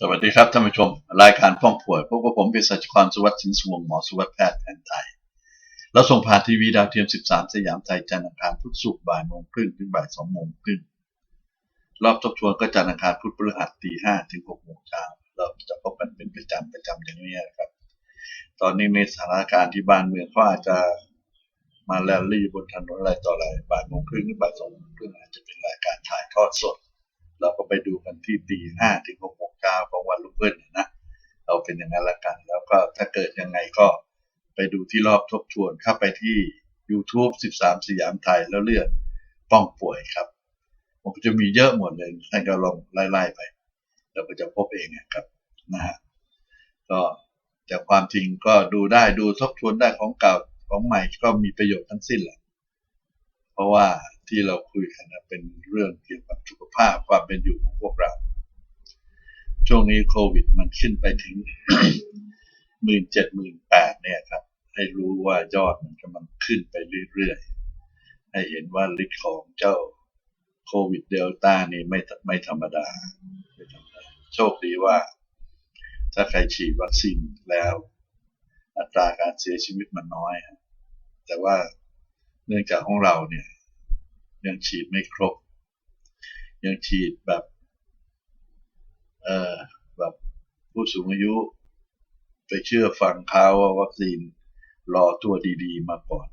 สวัสดีครับท่านผู้ชม รายการพ้องป่วยพบกับผมเป็นสัจกรสุวัสดิ์สินสวงหมอสุวัสดิ์แพทย์แผนไทยเราส่งผ่านทีวีดาวเทียม 13 สยามไทยจันทร์อังคารพุธศุกร์บ่ายโมงครึ่งถึงบ่ายสองโมงครึ่งรอบทบทวนก็จันทร์อังคารพุธพฤหัสตีห้าถึงหกโมงเช้าเราจะพบกันเป็นประจำประจำอย่างนี้นะครับ ตอนนี้ในสถานการณ์ที่บ้านเมืองเขาอาจจะมาแลนลี่บนถนนอะไรต่ออะไรบ่ายโมงครึ่งหรือบ่ายสองโมงครึ่งอาจจะเป็นรายการถ่ายทอดสด เราก็ไปดูกันที่ตีห้าถึงหกโมงเช้าของวันรุ่งขึ้นนะเราเป็นอย่างนั้นละกัน แล้วก็ถ้าเกิดยังไงก็ไปดูที่รอบทบทวนเข้าไปที่ YouTube 13 สยามไทยแล้วเลือกป้องป่วยครับผมจะมีเยอะหมดเลยท่านก็ลองไล่ๆไปเราก็จะพบเองครับนะฮะก็แต่ความจริงก็ดูได้ดูทบทวนได้ของเก่าของใหม่ก็มีประโยชน์ทั้งสิ้นแหละเพราะว่า ที่เราคุยกันนะเป็นเรื่องเกี่ยวกับสุขภาพความเป็นอยู่ของพวกเรา ช่วงนี้โควิดมันขึ้นไปถึงหมื่นเจ็ดหมื่นแปดเนี่ยครับ ให้รู้ว่ายอดมันกำลังขึ้นไปเรื่อยๆ ให้เห็นว่าฤทธิ์ของเจ้าโควิดเดลต้านี่ไม่ไม่ธรรมดาไม่ธรรมดา โชคดีว่า ถ้าใครฉีดวัคซีนแล้ว อัตราการเสียชีวิตมันน้อย แต่ว่าเนื่องจากของเราเนี่ย ยังฉีดไม่ครบ ยังฉีดแบบ เอ่อแบบผู้สูงอายุ ไปเชื่อฟังเขาว่าวัคซีนรอตัวดีๆ มาก่อน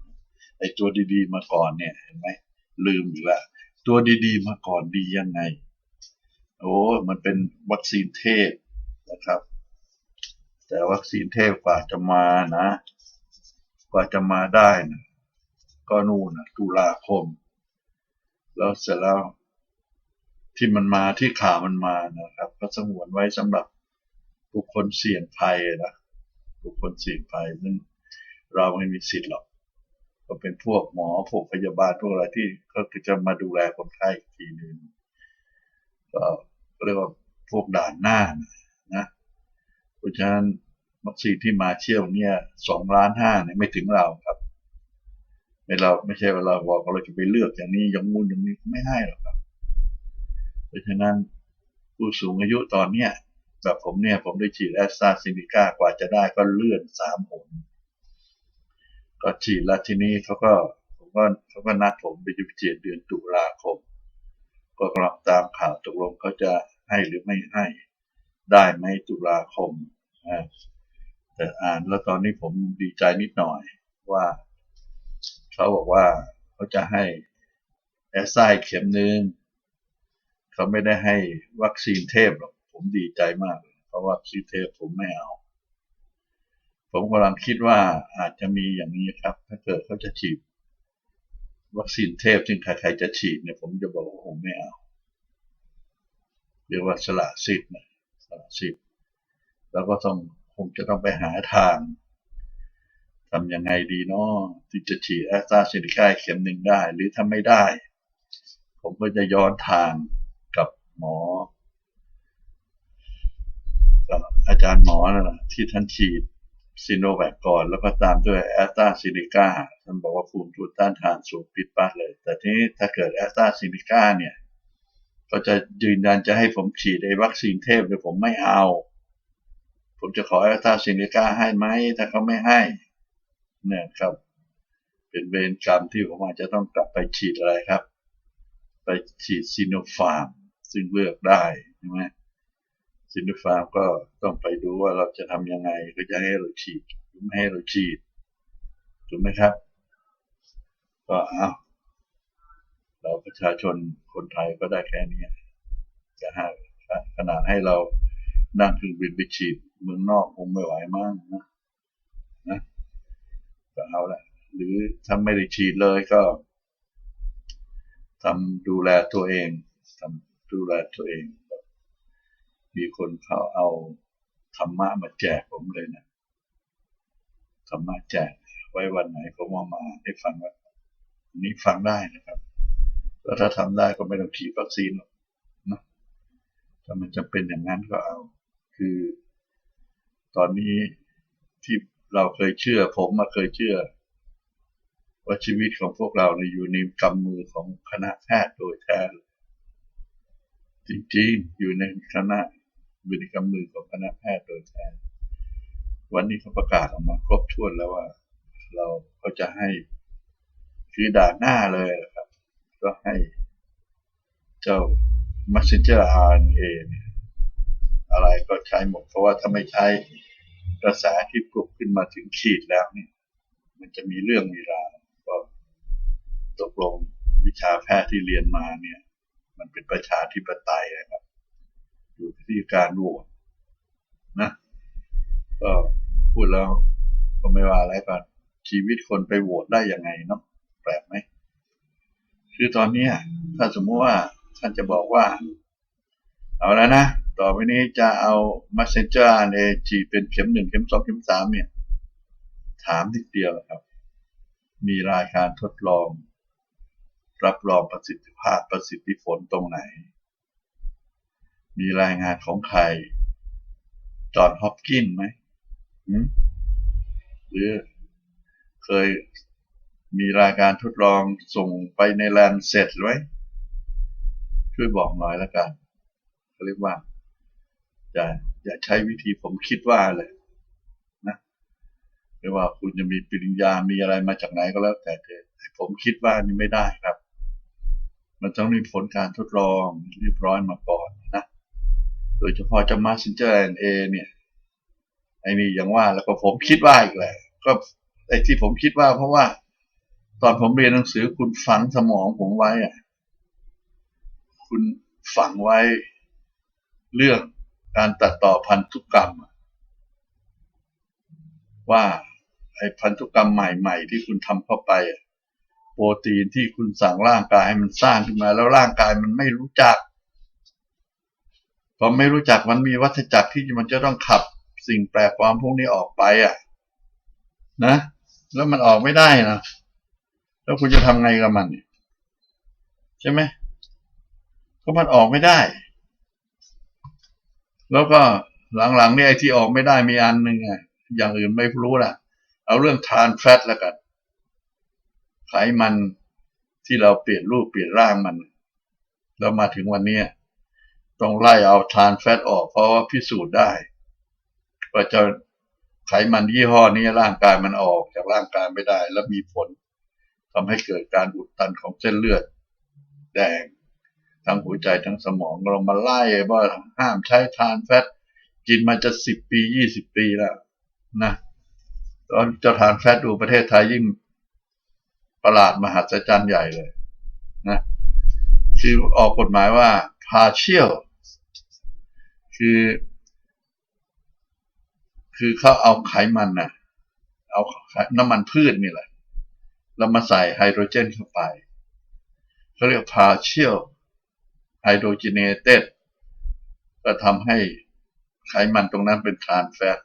ไอ้ตัวดีๆ มาก่อนเนี่ยเห็นไหมลืมอีกละตัวดีๆ มาก่อนดียังไง โอ้มันเป็นวัคซีนเทพนะครับ แต่วัคซีนเทพกว่าจะมานะ กว่าจะมาได้นะก็นู่นนะตุลาคม แล้วเสร็จแล้วที่มันมาที่ข่าวมันมานะครับ ก็สงวนไว้สำหรับบุคคลเสี่ยงภัยนะบุคคลเสี่ยงภัยซึ่งเราไม่มีสิทธิ์หรอกก็เป็นพวกหมอพวกพยาบาลพวกอะไรที่ก็จะมาดูแลคนไข้อีกทีหนึ่งก็เรียกว่าพวกด่านหน้านะนะเพราะฉะนั้นวัคซีนที่มาเชี่ยวเนี่ยสองล้านห้าเนี่ยไม่ถึงเราครับ เราไม่ใช่เว่าบอกว่าเราจะไปเลือกอย่างนี้อย่างงู้นอย่างนี้ไม่ให้หรอกครับ เพราะฉะนั้นผู้สูงอายุตอนเนี้ยแบบผมเนี่ยผมได้ฉีดแอสตราเซเนกากว่าจะได้ก็เลื่อนสามหนก็ฉีดแล้วทีนี้เขาก็ผมก็เขาก็นัดผมไปฉีดเดือนตุลาคม ก็กำลังตามข่าวตกลงเขาจะให้หรือไม่ให้ได้ไหมตุลาคมแต่อ่านแล้วตอนนี้ผมดีใจนิดหน่อยว่า เขาบอกว่าเขาจะให้แอสไซเข็มหนึ่งเขาไม่ได้ให้วัคซีนเทพหรอกผมดีใจมากเลยเพราะวัคซีนเทพผมไม่เอา ผมกำลังคิดว่าอาจจะมีอย่างนี้ครับ ถ้าเกิดเขาจะฉีดวัคซีนเทพซึ่งใครๆจะฉีดเนี่ยผมจะบอกว่าผมไม่เอาเรียกว่าสละสิทธิ์นะสละสิทธิ์แล้วก็ต้องคงจะต้องไปหาทาง ทำยังไงดีเนาะที่จะฉีดแอสตราเซเนกาเข็มหนึ่งได้ หรือถ้าไม่ได้ ผมก็จะย้อนทางกับหมอกับอาจารย์หมอนะ่ะที่ท่านฉีดซีโนแวคก่อนแล้วก็ตามด้วยแอสตราเซเนกาท่านบอกว่าภูมิต้านต้านทานสูงผิดพลาดเลย แต่ทีนี้ถ้าเกิดแอสตราเซเนกาเนี่ย ก็จะยืนยันจะให้ผมฉีดไอ้วัคซีนเทพเลยผมไม่เอา ผมจะขอแอสตราเซเนกาให้ไหมถ้าเขาไม่ให้ นี่ยครับ เป็นเวรกรรมที่ผมอาจจะต้องกลับไปฉีดอะไรครับ ไปฉีดซีโนฟาร์มซึ่งเลือกได้ใช่ไหมซีโนฟาร์มก็ต้องไปดูว่าเราจะทำยังไงก็จะให้เราฉีดหรือไม่ให้เราฉีดถูกไหมครับ ก็เอาเราประชาชนคนไทยก็ได้แค่นี้จะให้ขนาดให้เรานั่งเครื่องบินไปฉีดเมืองนอกคงไม่ไหวมากนะนะ ก็เอาละหรือถ้าไม่ได้ฉีดเลยก็ทำดูแลตัวเองทำดูแลตัวเอง มีคนเขาเอาธรรมะมาแจกผมเลยนะธรรมะแจกไว้วันไหนผมเอามาให้ฟังว่านี้ฟังได้นะครับแล้วถ้าทำได้ก็ไม่ต้องฉีดวัคซีนหรอกนะถ้ามันจะเป็นอย่างนั้นก็เอา คือ ตอนนี้ที่ เราเคยเชื่อ ผมมาเคยเชื่อ ว่าชีวิตของพวกเราในอยู่ในกำมือของคณะแพทย์โดยแท้จริงๆ อยู่ในคณะอยู่ในกำมือของคณะแพทย์โดยแท้วันนี้เขาประกาศออกมาครบถ้วนแล้วว่า เราก็จะให้คือด่านหน้าเลยครับ ก็ให้เจ้า messenger RNA เนี่ยอะไรก็ใช้หมดเพราะว่าถ้าไม่ใช้ กระแสที่ปลุกขึ้นมาถึงขีดแล้วเนี่ย มันจะมีเรื่องมีราวก็ตกลงวิชาแพทย์ที่เรียนมาเนี่ย มันเป็นประชาธิปไตยนะครับ อยู่ที่การโหวตนะก็พูดแล้วก็ไม่ว่าอะไรก่อนชีวิตคนไปโหวตได้ยังไงเนาะแปลกไหมคือตอนนี้ถ้าสมมติว่าท่านจะบอกว่า เอาแล้วนะ ต่อไปนี้จะเอา messenger RNA ฉีดเป็นเข็มหนึ่งเข็มสองเข็มสามเนี่ย ถามนิดเดียวครับ มีรายการทดลอง รับรองประสิทธิภาพประสิทธิผลตรงไหน มีรายงานของใคร จอห์นฮอปกินไหมหรือเคยมีรายการทดลองส่งไปในแลนเสร็จไหมช่วยบอกหน่อยละกันเขาเรียกว่า อย่าอย่าใช้วิธีผมคิดว่าเลยนะไม่ว่าคุณจะมีปริญญามีอะไรมาจากไหนก็แล้ว แต่เถอะผมคิดว่านี่ไม่ได้ครับ มันต้องมีผลการทดลองเรียบร้อยมาก่อนนะโดยเฉพาะจะ messenger RNA เนี่ยไอ้นี่ย่างว่าแล้วก็ผมคิดว่าอีกแหละก็ไอ้ที่ผมคิดว่า เพราะว่า ตอนผมเรียนหนังสือคุณฝังสมองผมไว้อะคุณฝังไว้เรื่อง การตัดต่อพันธุกรรม ว่าไอ้พันธุกรรมใหม่ๆ ที่คุณทำเข้าไป โปรตีนที่คุณสั่งร่างกายให้มันสร้างขึ้นมาแล้วร่างกายมันไม่รู้จักพอไม่รู้จักมันมีวัฏจักรที่มันจะต้องขับสิ่งแปลกปลอมพวกนี้ออกไปอะ นะ แล้วมันออกไม่ได้นะแล้วคุณจะทำไงกับมันใช่ไหมก็มันออกไม่ได้ แล้วก็หลังๆนี่ไอ้ที่ออกไม่ได้มีอันหนึ่งอะอย่างอื่นไม่รู้ล่ะ เอาเรื่องทานแฟตแล้วกันไขมันที่เราเปลี่ยนรูปเปลี่ยนร่างมัน แล้วมาถึงวันนี้ต้องไล่เอาทานแฟตออกเพราะว่าพิสูจน์ได้ว่าจะไขมันยี่ห้อนี้ร่างกายมันออกจากร่างกายไม่ได้ แล้วมีผลทำให้เกิดการอุดตันของเส้นเลือด แดง ทั้งหัวใจทั้งสมองเรามาไล่ว่าห้ามใช้ทานแฟตกินมาจะสิบปียี่สิบปีแล้วนะตอนจะทานแฟตดูประเทศไทยยิ่งประหลาดมหัศจรรย์ใหญ่เลยนะคือออกกฎหมายว่า partial คือ คือเขาเอาไขมันน่ะ เอาน้ำมันพืชนี่แหละ แล้วมาใส่ไฮโดรเจนเข้าไปเขาเรียก partial hydrogenated ก็ทำให้ไขมันตรงนั้นเป็นทรานแฟต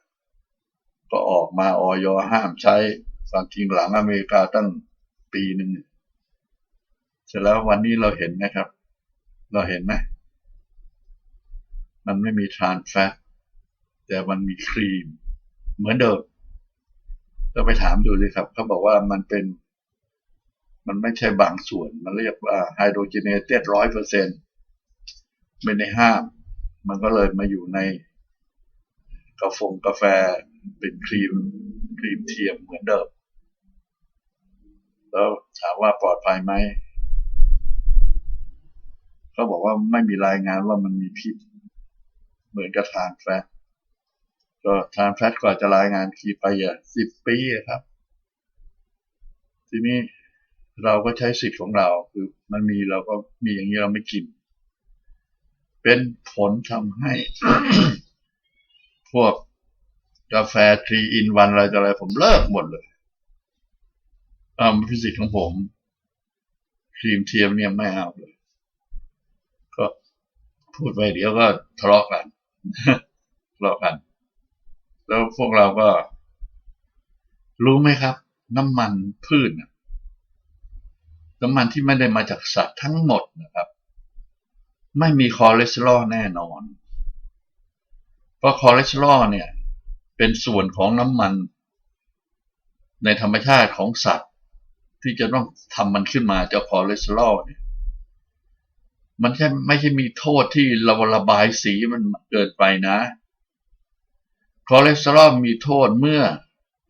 ก็ออกมาออยห้ามใช้ความจริงหลังอเมริกาตั้งปีหนึ่งเสร็จแล้ววันนี้เราเห็นนะครับ เราเห็นไหมมันไม่มีทรานแฟตแต่มันมีครีม เหมือนเดิมเราไปถามดูเลยครับเขาบอกว่ามันเป็น มันไม่ใช่บางส่วน มันเรียกว่าไฮโดรเจเนเต็ดร้อยเปอร์เซ็นต์ ไม่ได้ห้าม มันก็เลยมาอยู่ในกาแฟกาแฟเป็นครีมครีมเทียมเหมือนเดิม แล้วถามว่าปลอดภัยไหมเขาบอกว่าไม่มีรายงานว่ามันมีพิษ เหมือนกับทานแฟตก็ทานแฟตกว่าจะรายงานขีไปอะสิบปีครับ ทีนี้เราก็ใช้สิทธิ์ของเรา คือมันมีเราก็มีอย่างนี้เราไม่กิน เป็นผลทำให้ พวกกาแฟทรีอินวันอะไรต่ออะไร ผมเลิกหมดเลยอ่ามันพิสิทธิ์ของผม ครีมเทียมเนี่ยไม่เอาเลย ก็พูดไปเดี๋ยวก็ทะเลาะกันทะเลาะกัน แล้วพวกเราก็ รู้ไหมครับ น้ำมันพืชนะน้ำมันที่ไม่ได้มาจากสัตว์ทั้งหมดนะครับ ไม่มีคอเลสเตอรอลแน่นอน เพราะคอเลสเตอรอลเนี่ย เป็นส่วนของน้ำมัน ในธรรมชาติของสัตว์ ที่จะต้องทำมันขึ้นมาจาคอเลสเตอรอลเนี่ย มันใช่ไม่ใช่มีโทษที่เราระบายสีมันเกินไปนะคอเลสเตอรอลมีโทษเมื่อ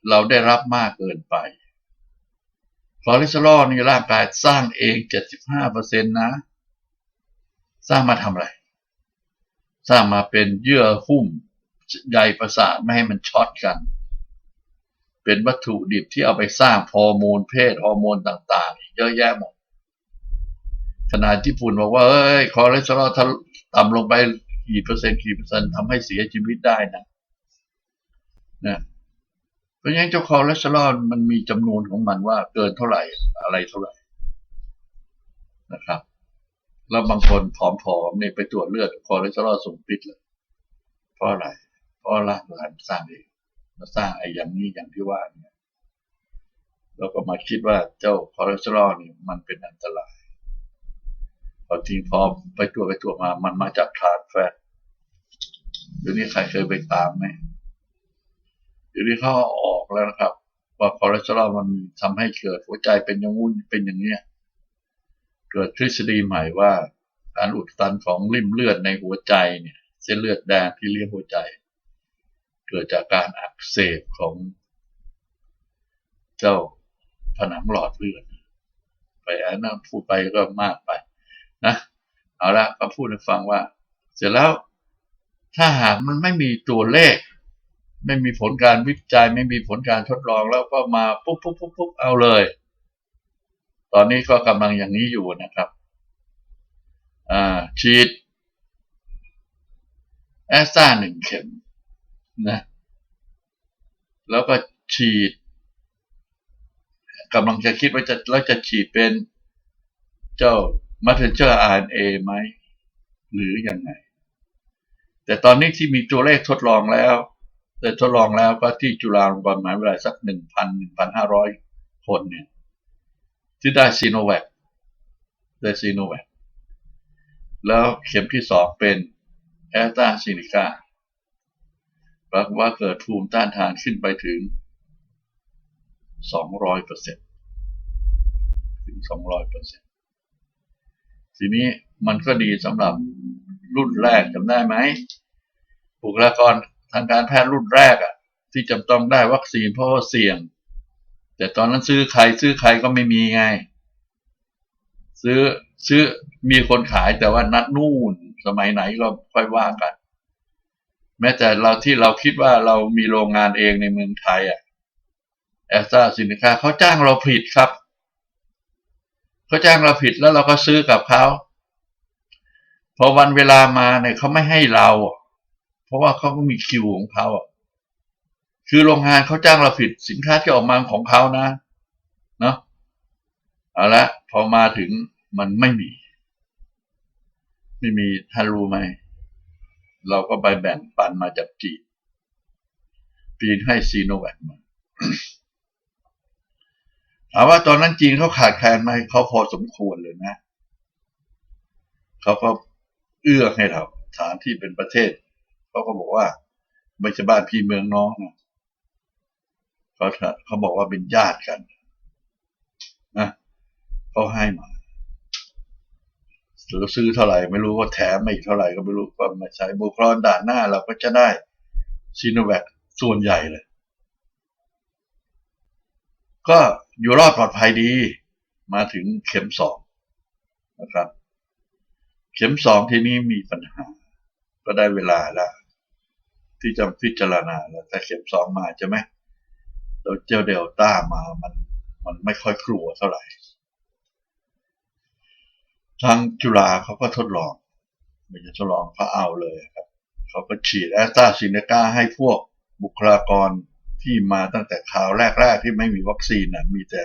เราได้รับมากเกินไปคอเลสเตอรอลนี่ร่างกายสร้างเอง 75%นะ สร้างมาทำอะไร สร้างมาเป็นเยื่อหุ้มใยประสาทไม่ให้มันช็อตกัน เป็นวัตถุดิบที่เอาไปสร้างฮอร์โมนเพศฮอร์โมนต่างๆ เยอะแยะหมดขนาดญี่ปุ่นบอกว่าเอ้ยคอเลสเตอรอลต่ำลงไปกี่เปอร์เซ็นต์กี่เปอร์เซ็นต์ทำให้เสียชีวิตได้นะนะเพราะงั้นเจ้าคอเลสเตอรอลมันมีจำนวนของมันว่าเกินเท่าไหร่อะไรเท่าไหร่นะครับ แล้วบางคนผอมๆเนี่ยไปตรวจเลือดคอเลสเตอรอลสูงปิดเลย เพราะอะไร เพราะร่างกายสร้างเองมาสร้างไอ้อย่างนี้อย่างที่ว่าเนี่ยเราก็มาคิดว่าเจ้าคอเลสเตอรอลนี่มันเป็นอันตรายพอจริงพอไปตรวจไปตรวจมามันมาจากทานแฟตเดี๋ยวนี้ใครเคยไปตามไหมเดี๋ยวนี้เขาออกแล้วนะครับ ว่าคอเลสเตอรอลมันทำให้เกิดหัวใจเป็นอย่างงู้นเป็นอย่างเนี้ย เกิดทฤษฎีใหม่ว่าการอุดตันของริมเลือดในหัวใจเนี่ยเส้นเลือดแดงที่เลี้ยงหัวใจ เกิดจากการอักเสบของเจ้าผนังหลอดเลือด ไปอันนั้นพูดไปก็มากไปนะเอาละก็พูดให้ฟังว่า เสร็จแล้วถ้าหากมันไม่มีตัวเลข ไม่มีผลการวิจัย ไม่มีผลการทดลองแล้วก็มาปุ๊บปุ๊บปุ๊บปุ๊บเอาเลย อนนี้ก็กำลังอย่างนี้อยู่นะครับฉีดแอสตราหนึ่งเข็มนะแล้วก็ฉีดกำลังจะคิดว่าจะแล้วจะฉีดเป็นเจ้า messenger RNA ไหม หรืออยังไง แต่ตอนนี้ที่มีตัวเลขทดลองแล้วแต่ทดลองแล้วก็ที่จุฬาลงกรณ์มหาวิทยาลัยสักหนึ่งพันหนึ่งพันห้าร้อยคนเนี่ย ที่ได้ซีโนแวคได้ซีโนแวคแล้วเข็มที่สองเป็นแอสตราซเนกาปรากฏว่าเกิดภูมิต้านทานขึ้นไปถึงสองร้อยเปอร์เซ็นถึงสองร้อยเปอร์เซ็นทีนี้มันก็ดีสำหรับรุ่นแรกจำได้ไหมบุคลากรทางการแพทย์รุ่นแรกอะที่จำต้องได้วัคซีนเพราะว่าเสี่ยง แต่ตอนนั้นซื้อใครซื้อใครก็ไม่มีไง ซื้อซื้อมีคนขายแต่ว่านัดนู่น สมัยไหนก็ค่อยว่ากัน แม้แต่เราที่เราคิดว่าเรามีโรงงานเองในเมืองไทยอะแอสตราสินค้าเขาจ้างเราผิดครับเขาจ้างเราผิดแล้วเราก็ซื้อกับเขาพอวันเวลามาเนี่ยเขาไม่ให้เรา เพราะว่าเขาก็มีคิวของเขา คือโรงงานเขาจ้างเราผิดสินค้าที่ออกมาของเขานะเนาะเอาละพอมาถึงมันไม่มี ไม่มีท่านรู้ไหมเราก็ไปแบ่งปันมาจากจีนปีนให้ซีโนแวคมาถามว่าตอนนั้นจีนเขาขาดแคลนไหมเขาพอสมควรเลยนะเขาก็เอื้อให้เราฐานที่เป็นประเทศเขาก็บอกว่าไม่ใช่บ้านพี่เมืองน้องนะ เขาเขาบอกว่าเป็นญาติกันนะเขาให้มาหรือซื้อเท่าไหร่ไม่รู้ว่าแถมมาอีกเท่าไหร่ก็ไม่รู้ก็มาใช้บุคลอนด่านหน้าเราก็จะได้ซีโนแวคส่วนใหญ่เลย ก็อยู่รอดปลอดภัยดี มาถึงเข็มสองนะครับ เข็มสองที่นี้มีปัญหา ก็ได้เวลาแล้วที่จะพิจารณาแล้วแต่เข็มสองมาใช่ไหม แล้วเจ้าเดลต้ามามันมันไม่ค่อยกลัวเท่าไหร่ ทางจุฬาเขาก็ทดลองม่ใช่ทดลองเขาเอาเลยครับเขาก็ฉีดแอสตราซีเนกาให้พวกบุคลากรที่มาตั้งแต่ข่าวแรก ๆ ที่ไม่มีวัคซีนนะมีแต่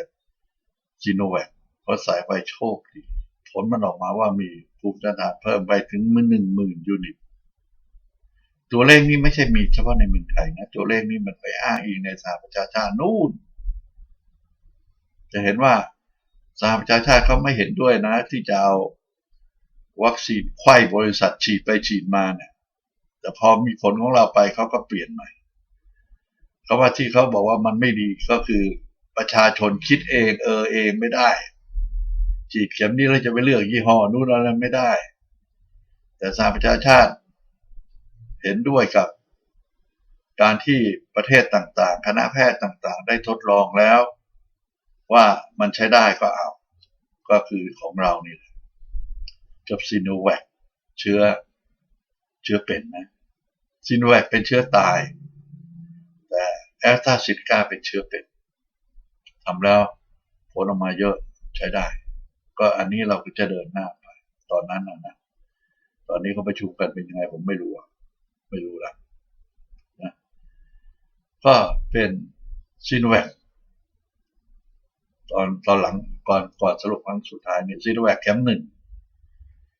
ซีโนแวคเขาใส่ไปโชคดีผลมันออกมาว่ามีภูมิต้านทานเพิ่มไปถึงมือหนึ่งหมื่นยูนิต ตัวเลขนี้ไม่ใช่มีเฉพาะในเมืองไทยนะตัวเลขนี้มันไปอ้างอิงในสหประชาชาตินู่น จะเห็นว่าสหประชาชาติเขาไม่เห็นด้วยนะ ที่จะเอาวัคซีนไข้บริษัทฉีดไปฉีดมาเนี่ยแต่พอมีผลของเราไปเขาก็เปลี่ยนใหม่เขาว่าที่เขาบอกว่ามันไม่ดีก็คือประชาชนคิดเองเออเองไม่ได้ ฉีดเข็มนี้เราจะไปเลือกยี่ห้อนู้นอะไรไม่ได้ แต่สหประชาชาติ เห็นด้วยกับ การที่ประเทศต่างๆ คณะแพทย์ต่างๆ ได้ทดลองแล้ว ว่ามันใช้ได้ก็เอา ก็คือของเรานี่แหละกับซีโนแวคเชื้อเชื้อเป็นนะซีโนแวคเป็นเชื้อตาย แต่แอสตราซินกาเป็นเชื้อเป็นทำแล้วผลออกมาเยอะใช้ได้ ก็อันนี้เราก็จะเดินหน้าไป ตอนนั้นนะนะตอนนี้เขาประชุมกันเป็นยังไงผมไม่รู้อะ ไม่รู้ละนะก็เป็นซีโนแวคตอนตอนหลังก่อนก่อนสรุปครั้งสุดท้ายเนี่ยซีโนแวคเข็มหนึ่ง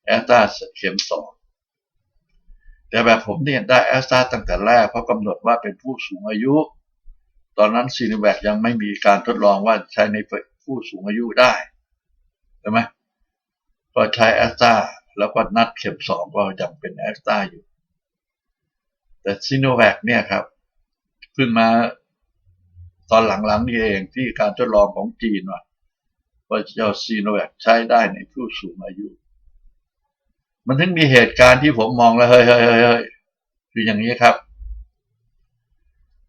แอสตราเข็มสองแต่แบบผมเนี่ยได้แอสตราตั้งแต่แรกเพราะกำหนดว่าเป็นผู้สูงอายุ ตอนนั้นซีโนแวคยังไม่มีการทดลองว่าใช้ในผู้สูงอายุได้ใช่ไหมก็ใช้แอสตราแล้วก็นัดเข็มสองก็ยังเป็นแอสตราอยู่ แต่ซีโนแวคเนี่ยครับเพิ่งมาตอนหลังๆนี่เองที่การทดลองของจีนว่าว่าเจ้าซีโนแวคใช้ได้ในผู้สูงอายุ มันถึงมีเหตุการณ์ที่ผมมองแล้วเฮ้ยเฮ้ยเฮ้ยคืออย่างนี้ครับ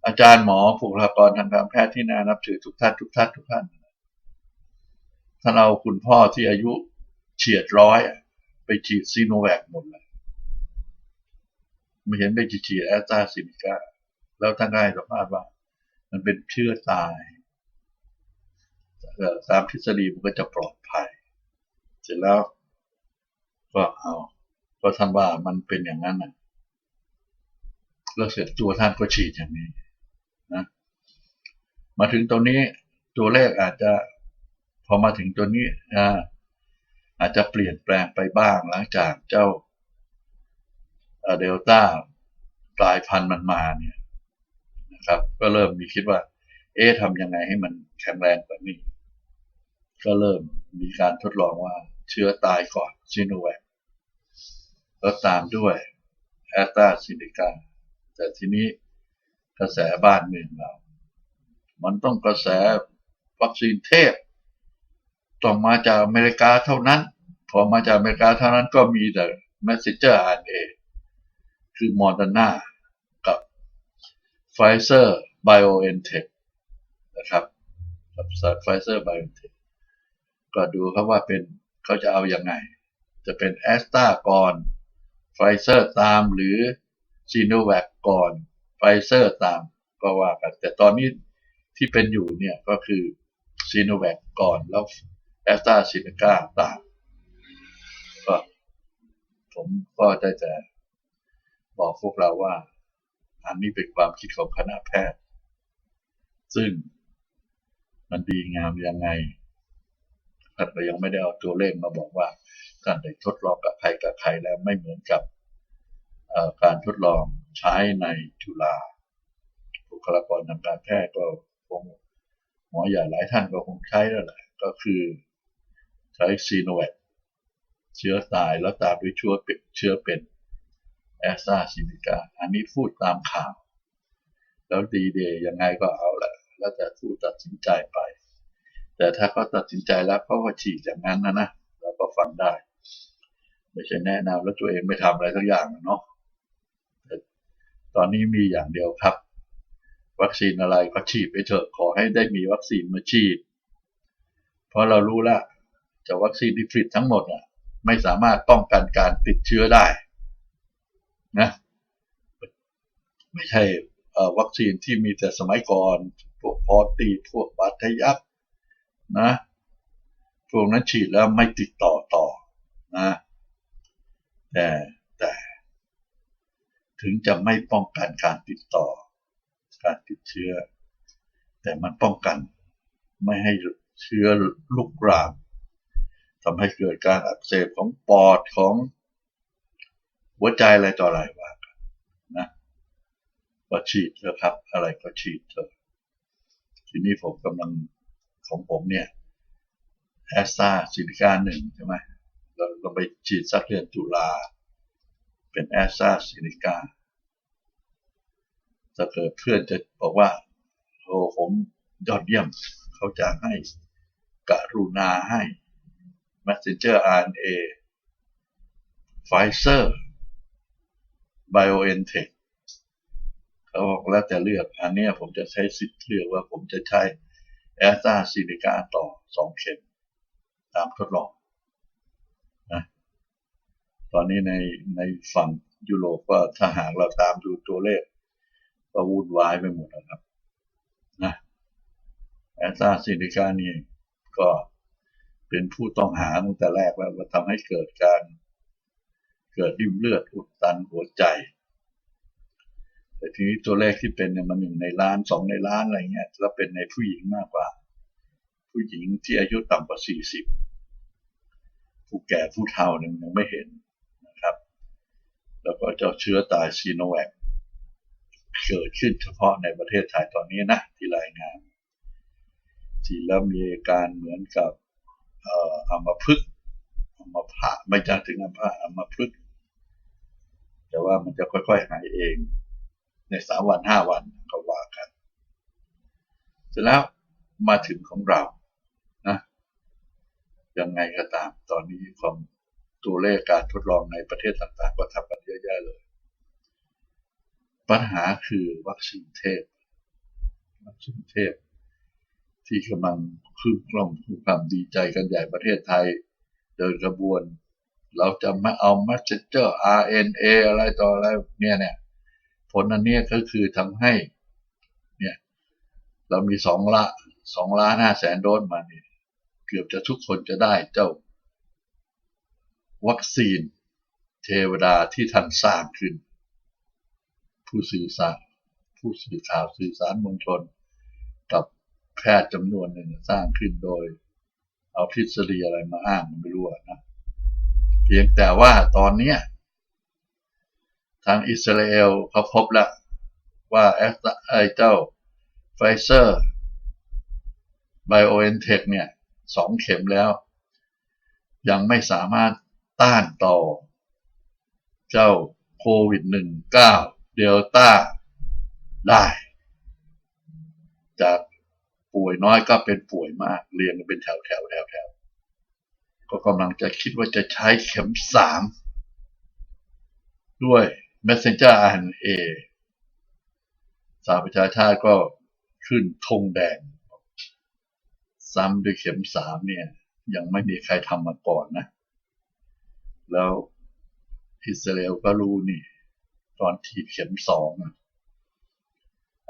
อาจารย์หมอบุคลากรทางการแพทย์ที่น่านับถือทุกท่านทุกท่านทุกท่านท่านเอาคุณพ่อที่อายุเฉียดร้อยไปฉีดซีโนแวคหมดเลย ไม่เห็นไปฉีดแอสตราซินิกาแล้วท่านได้สัมภาษณ์ว่า มันเป็นเชื้อตายตามทฤษฎีมันก็จะปลอดภัย เสร็จแล้ว ก็เอาก็ท่านว่ามันเป็นอย่างนั้นนะแล้วเสร็จตัวท่านก็ฉีดอย่างนี้นะมาถึงตรงนี้ตัวเลขอาจจะพอมาถึงตัวนี้อาจจะเปลี่ยนแปลงไปบ้างหลังจากเจ้า เดลต้ากลายพันธุ์มันมาเนี่ยนะครับ ก็เริ่มมีคิดว่า เอ๊ะทำยังไงให้มันแข็งแรงกว่านี้ ก็เริ่มมีการทดลองว่าเชื้อตายก่อนซิโนแวคแล้วตามด้วยแอสตาซินิกาแต่ทีนี้กระแสบ้านเมืองเรา มันต้องกระแสวัคซีนเทพ ต้องมาจากอเมริกาเท่านั้น พอมาจากอเมริกาเท่านั้นก็มีแต่ messenger RNA คือ Moderna กับ Pfizer BioNTech นะครับกับ Pfizer BioNTech ก็ดูครับว่าเป็นเขาจะเอาอยัางไง จะเป็นแอสตราก่อนไฟเซอร์ตามหรือซีโนแวคก่อนไฟเซอร์ตามก็ว่ากัน แต่ตอนนี้ที่เป็นอยู่เนี่ยก็คือซีโนแวคก่อนแล้วแอสตราซินกาตามก็ผมก็ได้แต่ บอกพวกเราว่า อันนี้เป็นความคิดของคณะแพทย์ ซึ่งมันดีงามยังไงท่านก็ยังไม่ได้เอาตัวเลขมาบอกว่าท่านได้ทดลองกับใครกับใครแล้วไม่เหมือนกับการทดลองใช้ในจุฬาบุคลากรทางการแพทย์ก็คงหมอใหญ่หลายท่านก็คงใช้แล้วแหละก็คือใช้ซีโนแวคเชื้อตายแล้วตามด้วยเชื้อเป็นเชื้อเป็น แอสตราซินิกาอันนี้พูดตามข่าว แล้วดีเดย์ยังไงก็เอาแหละแล้วแต่ผู้ตัดสินใจไป แต่ถ้าเขาตัดสินใจแล้วเขาก็ฉีดอย่างนั้นนะนะเราก็ฟังได้ ไม่ใช่แนะนำแล้วตัวเองไม่ทำอะไรสักอย่างเนาะตอนนี้มีอย่างเดียวครับ วัคซีนอะไรก็ฉีดไปเถอะขอให้ได้มีวัคซีนมาฉีด เพราะเรารู้ล้วจะวัคซีนที่ผลิตทั้งหมดอะไม่สามารถป้องกันการติดเชื้อได้ นะไม่ใช่วัคซีนที่มีแต่สมัยก่อนพวกพอตีพวกบาดทะยักนะพวกนั้นฉีดแล้วไม่ติดต่อต่อนะแต่แต่ ถึงจะไม่ป้องกันการติดต่อ การติดเชื้อ แต่มันป้องกันไม่ให้เชื้อลุกรามทำให้เกิดการอักเสบของปอดของ หัวใจอะไรต่ออะไรว่านะก็ฉีดเถอะครับ อะไรก็ฉีดเถอะทีนี้ผมกำลังของผมเนี่ยแอสตาซินิกาหนึ่งใช่ไหมเราเราไปฉีดสักเดือนตุลา เป็นแอสตาซินิกาถ้าเกิดเพื่อนจะบอกว่าโอ้ผมยอดเยี่ยมเขาจะให้กรุณาให้ messenger RNA Pfizer BioNTech เขาบอกแล้วแต่เลือก อันนี้ผมจะใช้สิทธิ์เลือกว่าผมจะใช้แอสตราซีเนกาต่อสองเข็ม ตามทดลองนะตอนนี้ในในฝั่งยุโรปก็ถ้าหากเราตามดูตัวเลขก็วุ่นวายไปหมดนะครับนะแอสตราซีเนกานี่ก็เป็นผู้ต้องหาตั้งแต่แรกแล้วว่าทำให้เกิดการ เกิดริ่มเลือดอุดตันหัวใจ แต่ทีนี้ตัวเลขที่เป็นเนี่ยมันหนึ่งในล้านสองในล้านอะไรเงี้ยแล้วเป็นในผู้หญิงมากกว่า ผู้หญิงที่อายุต่ำกว่าสี่สิบผู้แก่ผู้เฒ่าเนี่ยยังไม่เห็นนะครับ แล้วก็เจ้าเชื้อตายซีโนแวคเกิดขึ้นเฉพาะในประเทศไทยตอนนี้นะที่รายงานทีแล้วมีอาการเหมือนกับเอ่ออัมพฤกษ์อัมพาตไม่จะถึงอัมพาตอัมพฤกษ์ แต่ว่ามันจะค่อยๆหายเอง ในสามวันห้าวันก็ว่ากันเสร็จแล้วมาถึงของเรานะยังไงก็ตาม ตอนนี้ความตัวเลขการทดลองในประเทศต่าง ๆ ก็ทำกันเยอะแยะเลย ปัญหาคือวัคซีนเทพ วัคซีนเทพ ที่กำลังคืบกล่อมคือความดีใจกันใหญ่ประเทศไทย เดินกระบวน เราจะไม่เอา messenger RNA อะไรต่ออะไรเนี่ยเนี่ยผลอันนี้ก็คือทำให้เนี่ยเรามีสองละสองล้านห้าแสนโดสมาเนี่ยเกือบจะทุกคนจะได้เจ้า วัคซีนเทวดาที่ท่านสร้างขึ้น ผู้สื่อสารผู้สื่อข่าวสื่อสารมวลชน กับแพทย์จำนวนหนึ่งสร้างขึ้นโดย เอาทฤษฎีอะไรมาอ้างไม่รู้นะ เพียงแต่ว่าตอนนี้ทางอิสราเอลเขาพบแล้วว่าแอสไอเจ้าไฟเซอร์ไบโอเอนเทคเนี่ยสองเข็มแล้ว ยังไม่สามารถต้านต่อ เจ้าโควิด -19 เดลต้าได้ จากป่วยน้อยก็เป็นป่วยมาก เรียงกันเป็นแถวแถวแถวแถว ก็กำลังจะคิดว่าจะใช้เข็มสามด้วย messenger RNA สาประชาชาติก็ขึ้นธงแดง ซ้ำด้วยเข็มสามเนี่ย ยังไม่มีใครทำมาก่อนนะ แล้วอิสราเอลก็รู้นี่ ตอนฉีดเข็มสองอะ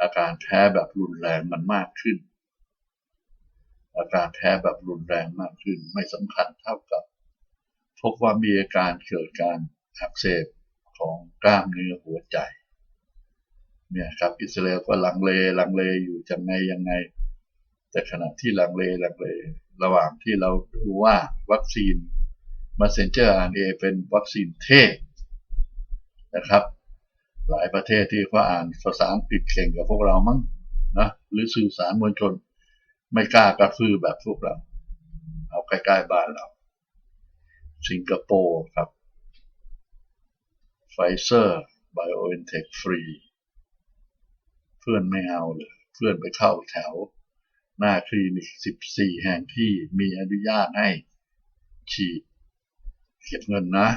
อาการแพ้แบบรุนแรงมันมากขึ้น อาการแพ้แบบรุนแรงมากขึ้น ไม่สำคัญเท่ากับ พบว่ามีอาการเกิดการอักเสบของกล้ามเนื้อหัวใจ เนี่ยครับอิสราเอลก็ลังเลลังเลอยู่จะไงยังไง แต่ขณะที่ลังเลลังเล ระหว่างที่เราดูว่าวัคซีน messenger RNA เป็นวัคซีนเทพนะครับ หลายประเทศที่เขาอ่านภาษาอังกฤษเก่งกับพวกเรามั้งนะหรือสื่อสารมวลชน ไม่กล้ากระพือแบบพวกเรา เอาใกล้ๆบ้านเรา สิงคโปร์ครับไฟเซอร์ไบโอเอนเทคฟรีเพื่อนไม่เอาเลย เพื่อนไปเข้าแถว หน้าคลินิก 14 แห่งที่มีอนุญาตให้ฉีดเก็บเงินนะ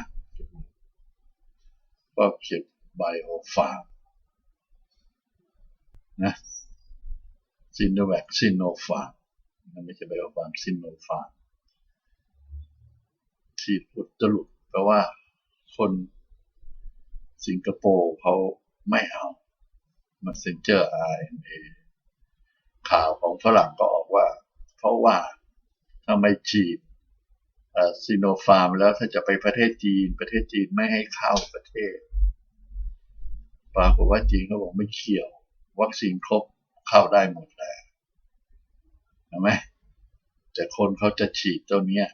ก็เก็บไบโอฟาร์มนะ ซินโนแวคซินโนฟาร์มไม่ใช่ไบโอฟาร์มซินโนฟาร์มฉีดอุดจลุดเพราะว่าคนสิงคโปร์เขาไม่เอา messenger RNA ข่าวของฝรั่งก็ออกว่า เพราะว่าถ้าไม่ฉีดซีโนฟาร์มแล้วถ้าจะไปประเทศจีน ประเทศจีนไม่ให้เข้าประเทศปรากฏว่าจีนเขาบอกไม่เกี่ยว วัคซีนครบเข้าได้หมด เห็นไหมแต่คนเขาจะฉีดตัวเนี้ย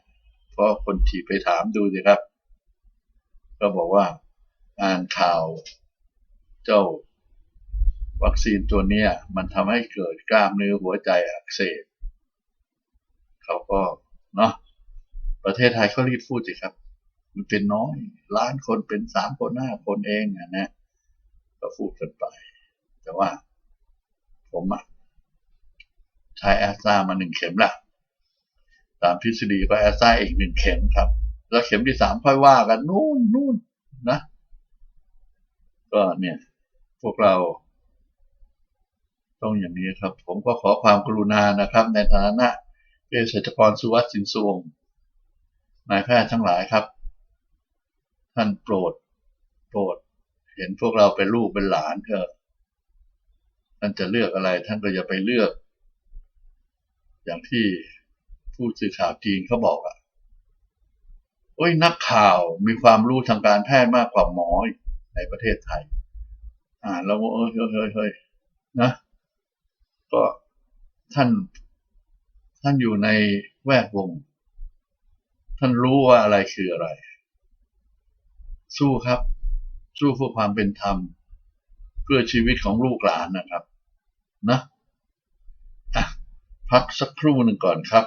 เพราะคนฉีดไปถามดูสิครับ ก็บอกว่าอ่านข่าวเจ้าวัคซีนตัวเนี้ย มันทำให้เกิดกล้ามเนื้อหัวใจอักเสบเขาก็เนาะประเทศไทยเขารีบพูดสิครับ มันเป็นน้อย ล้านคนเป็นสามคนห้าคนเองนะนะก็พูดกันไป แต่ว่า ผมอะ ใช้แอสตรามาหนึ่งเข็มละตามทฤษฎีก็แอสไซน์อีกหนึ่งเข็มครับ แล้วเข็มที่สามค่อยว่ากันนู่นนู่นนะ ก็เนี่ย พวกเราต้องอย่างนี้ครับ ผมก็ขอความกรุณานะครับ ในฐานะเภสัชกรสุวัสดิ์สินสวงนายแพทย์ทั้งหลายครับ ท่านโปรด โปรด เห็นพวกเราเป็นลูกเป็นหลานเถอะท่านจะเลือกอะไร ท่านก็อย่าไปเลือก อย่างที่ผู้สื่อข่าวจีนเขาบอกอะโอ้ยนักข่าวมีความรู้ทางการแพทย์มากกว่าหมอในประเทศไทย อ่าเราก็เฮ้ยเฮ้ยเฮ้ยนะ ก็ท่านท่านอยู่ในแวดวง ท่านรู้ว่าอะไรคืออะไร สู้ครับ สู้เพื่อความเป็นธรรม เพื่อชีวิตของลูกหลานนะครับ นะ พักสักครู่หนึ่งก่อนครับ